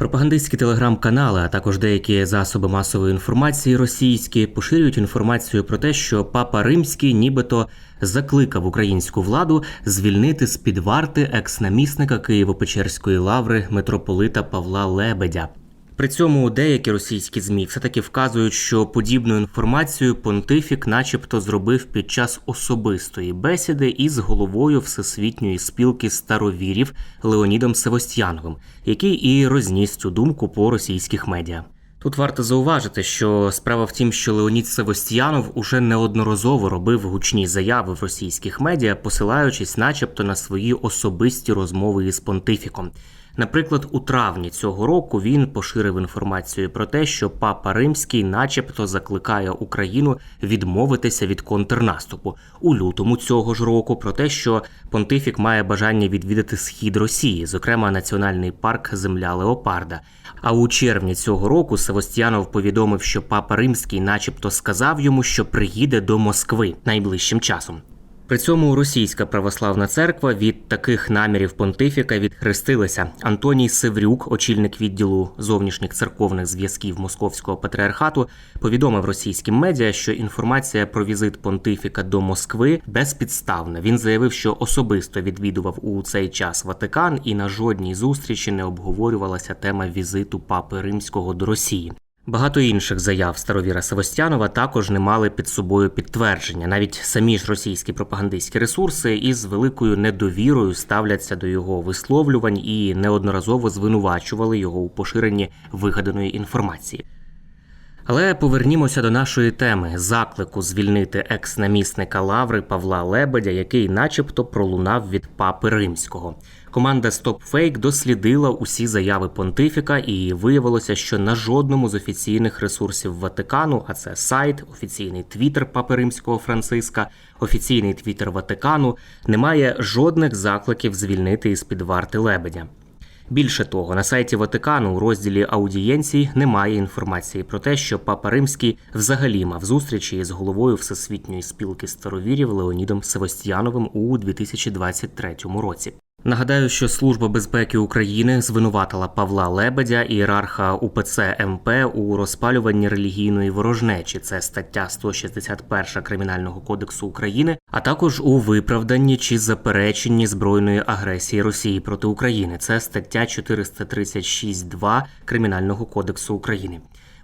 Пропагандистські телеграм-канали, а також деякі засоби масової інформації російські поширюють інформацію про те, що папа римський нібито закликав українську владу звільнити з під варти екс-намісника Києво-Печерської лаври митрополита Павла Лебедя. При цьому деякі російські змі все-таки вказують, що подібну інформацію понтифік, начебто, зробив під час особистої бесіди із головою Всесвітньої спілки старовірів Леонідом Севостьяновим, який і розніс цю думку по російських медіа. Тут варто зауважити, що справа в тім, що Леонід Севостьянов уже неодноразово робив гучні заяви в російських медіа, посилаючись, начебто, на свої особисті розмови із понтифіком. Наприклад, у травні цього року він поширив інформацію про те, що папа римський, начебто, закликає Україну відмовитися від контрнаступу. У лютому цього ж року про те, що понтифік має бажання відвідати схід Росії, зокрема національний парк Земля Леопарда. А у червні цього року Севостьянов повідомив, що папа римський, начебто, сказав йому, що приїде до Москви найближчим часом. При цьому російська православна церква від таких намірів понтифіка відхрестилася. Антоній Севрюк, очільник відділу зовнішніх церковних зв'язків Московського патріархату, повідомив російським медіа, що інформація про візит понтифіка до Москви безпідставна. Він заявив, що особисто відвідував у цей час Ватикан, і на жодній зустрічі не обговорювалася тема візиту папи римського до Росії. Багато інших заяв старовіра Севостянова також не мали під собою підтвердження. Навіть самі ж російські пропагандистські ресурси із великою недовірою ставляться до його висловлювань і неодноразово звинувачували його у поширенні вигаданої інформації. Але повернімося до нашої теми заклику звільнити екс-намісника Лаври Павла Лебедя, який, начебто, пролунав від папи римського. Команда StopFake дослідила усі заяви понтифіка, і виявилося, що на жодному з офіційних ресурсів Ватикану, а це сайт, офіційний твіттер Папи Римського Франциска, офіційний твіттер Ватикану, немає жодних закликів звільнити із під варти Лебедя. Більше того, на сайті Ватикану у розділі аудієнцій немає інформації про те, що Папа Римський взагалі мав зустрічі із головою Всесвітньої спілки старовірів Леонідом Севастьяновим у 2023 році. Нагадаю, що Служба безпеки України звинуватила Павла Лебедя, ієрарха УПЦ МП у розпалюванні релігійної ворожнечі. Це стаття 161 Кримінального кодексу України, а також у виправданні чи запереченні збройної агресії Росії проти України. Це стаття 436.2 Кримінального кодексу України.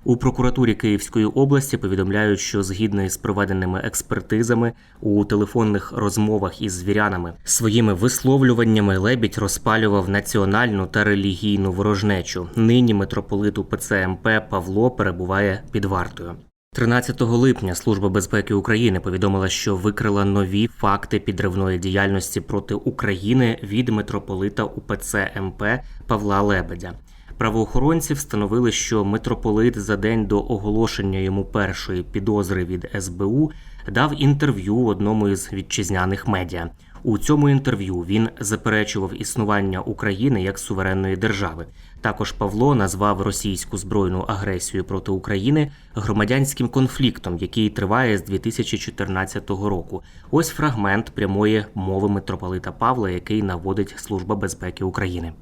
У прокуратурі Київської області повідомляють, що згідно із проведеними експертизами у телефонних розмовах із звірянами своїми висловлюваннями Лебідь розпалював національну та релігійну ворожнечу. Нині митрополит УПЦ МП Павло перебуває під вартою. 13 липня Служба безпеки України повідомила, що викрила нові факти підривної діяльності проти України від митрополита УПЦ МП Павла Лебедя. Правоохоронці встановили, що митрополит за день до оголошення йому першої підозри від СБУ дав інтерв'ю одному із вітчизняних медіа. У цьому інтерв'ю він заперечував існування України як суверенної держави. Також Павло назвав російську збройну агресію проти України громадянським конфліктом, який триває з 2014 року. Ось фрагмент прямої мови митрополита Павла, який наводить Служба безпеки України.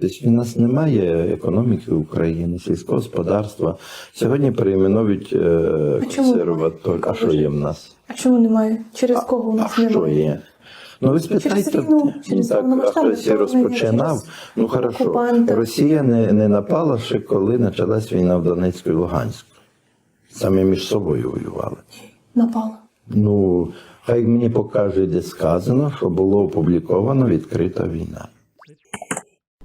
Тобто в нас немає економіки України, сільського господарства. Сьогодні перейменують е, А консерваторію. А що є в нас? А чому немає? Через кого у А нас що є? Ну ви спитайте, Через війну, через так, а хтось і розпочинав. через Ну хорошо, окупанта. Росія не, не напала ще коли почалась війна в Донецьку і Луганську. Самі між собою воювали. Напала. Ну, хай мені покаже, де сказано, що було опубліковано відкрита війна.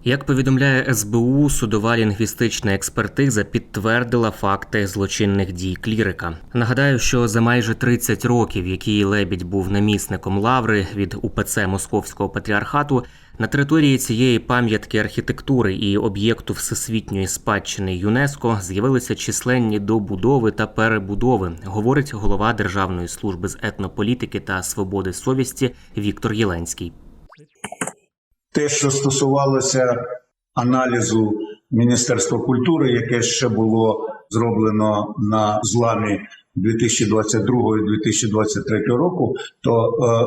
Як повідомляє СБУ, судова лінгвістична експертиза підтвердила факти злочинних дій клірика. Нагадаю, що за майже 30 років, які Лебідь був намісником лаври від УПЦ Московського патріархату, на території цієї пам'ятки архітектури і об'єкту всесвітньої спадщини ЮНЕСКО з'явилися численні добудови та перебудови, говорить голова Державної служби з етнополітики та свободи совісті Віктор Єленський. Те, що стосувалося аналізу Міністерства культури, яке ще було зроблено на зламі 2022-2023 року, то е,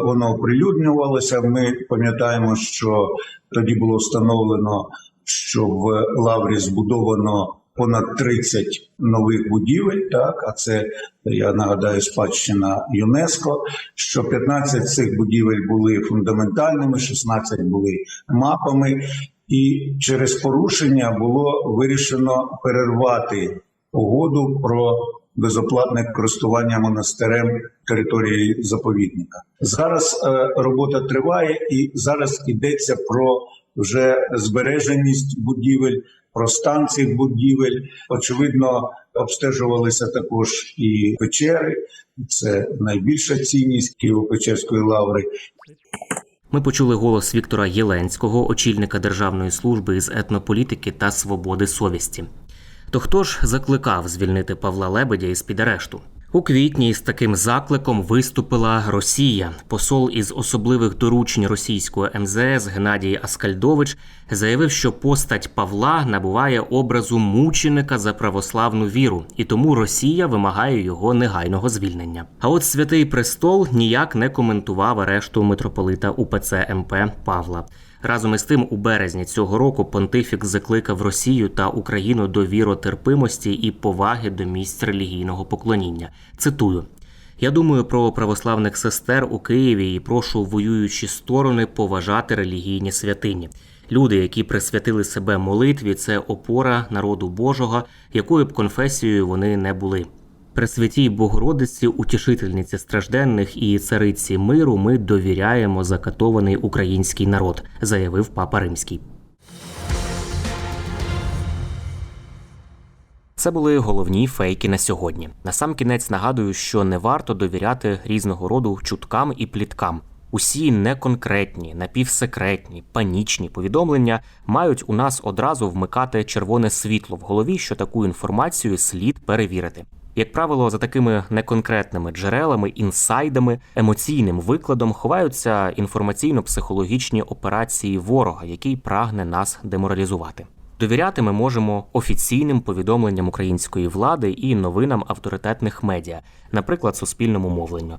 воно оприлюднювалося. Ми пам'ятаємо, що тоді було встановлено, що в лаврі збудовано понад 30 нових будівель. Так, а це я нагадаю спадщина ЮНЕСКо. Що 15 з цих будівель були фундаментальними, 16 були мапами, і через порушення було вирішено перервати угоду про безоплатне користування монастирем території заповідника. Зараз е, робота триває, і зараз йдеться про вже збереженість будівель, про стан цих будівель. Очевидно, обстежувалися також і печери. Це найбільша цінність Києво-Печерської лаври. Ми почули голос Віктора Єленського, очільника Державної служби із етнополітики та свободи совісті. То хто ж закликав звільнити Павла Лебедя із під арешту? У квітні із таким закликом виступила Росія. Посол із особливих доручень російського МЗС Геннадій Аскальдович заявив, що постать Павла набуває образу мученика за православну віру, і тому Росія вимагає його негайного звільнення. А от святий престол ніяк не коментував арешту митрополита УПЦ МП Павла. Разом із тим, у березні цього року понтифік закликав Росію та Україну до віротерпимості і поваги до місць релігійного поклоніння. Цитую. Я думаю про православних сестер у Києві і прошу воюючі сторони поважати релігійні святині. Люди, які присвятили себе молитві, це опора народу Божого, якою б конфесією вони не були. Пресвятій Богородиці, утішительниці стражденних і цариці миру, ми довіряємо закатований український народ, заявив папа Римський. Це були головні фейки на сьогодні. Насамкінець нагадую, що не варто довіряти різного роду чуткам і пліткам. Усі неконкретні, напівсекретні, панічні повідомлення мають у нас одразу вмикати червоне світло в голові, що таку інформацію слід перевірити. Як правило, за такими неконкретними джерелами, інсайдами, емоційним викладом ховаються інформаційно-психологічні операції ворога, який прагне нас деморалізувати. Довіряти ми можемо офіційним повідомленням української влади і новинам авторитетних медіа, наприклад, суспільному мовленню.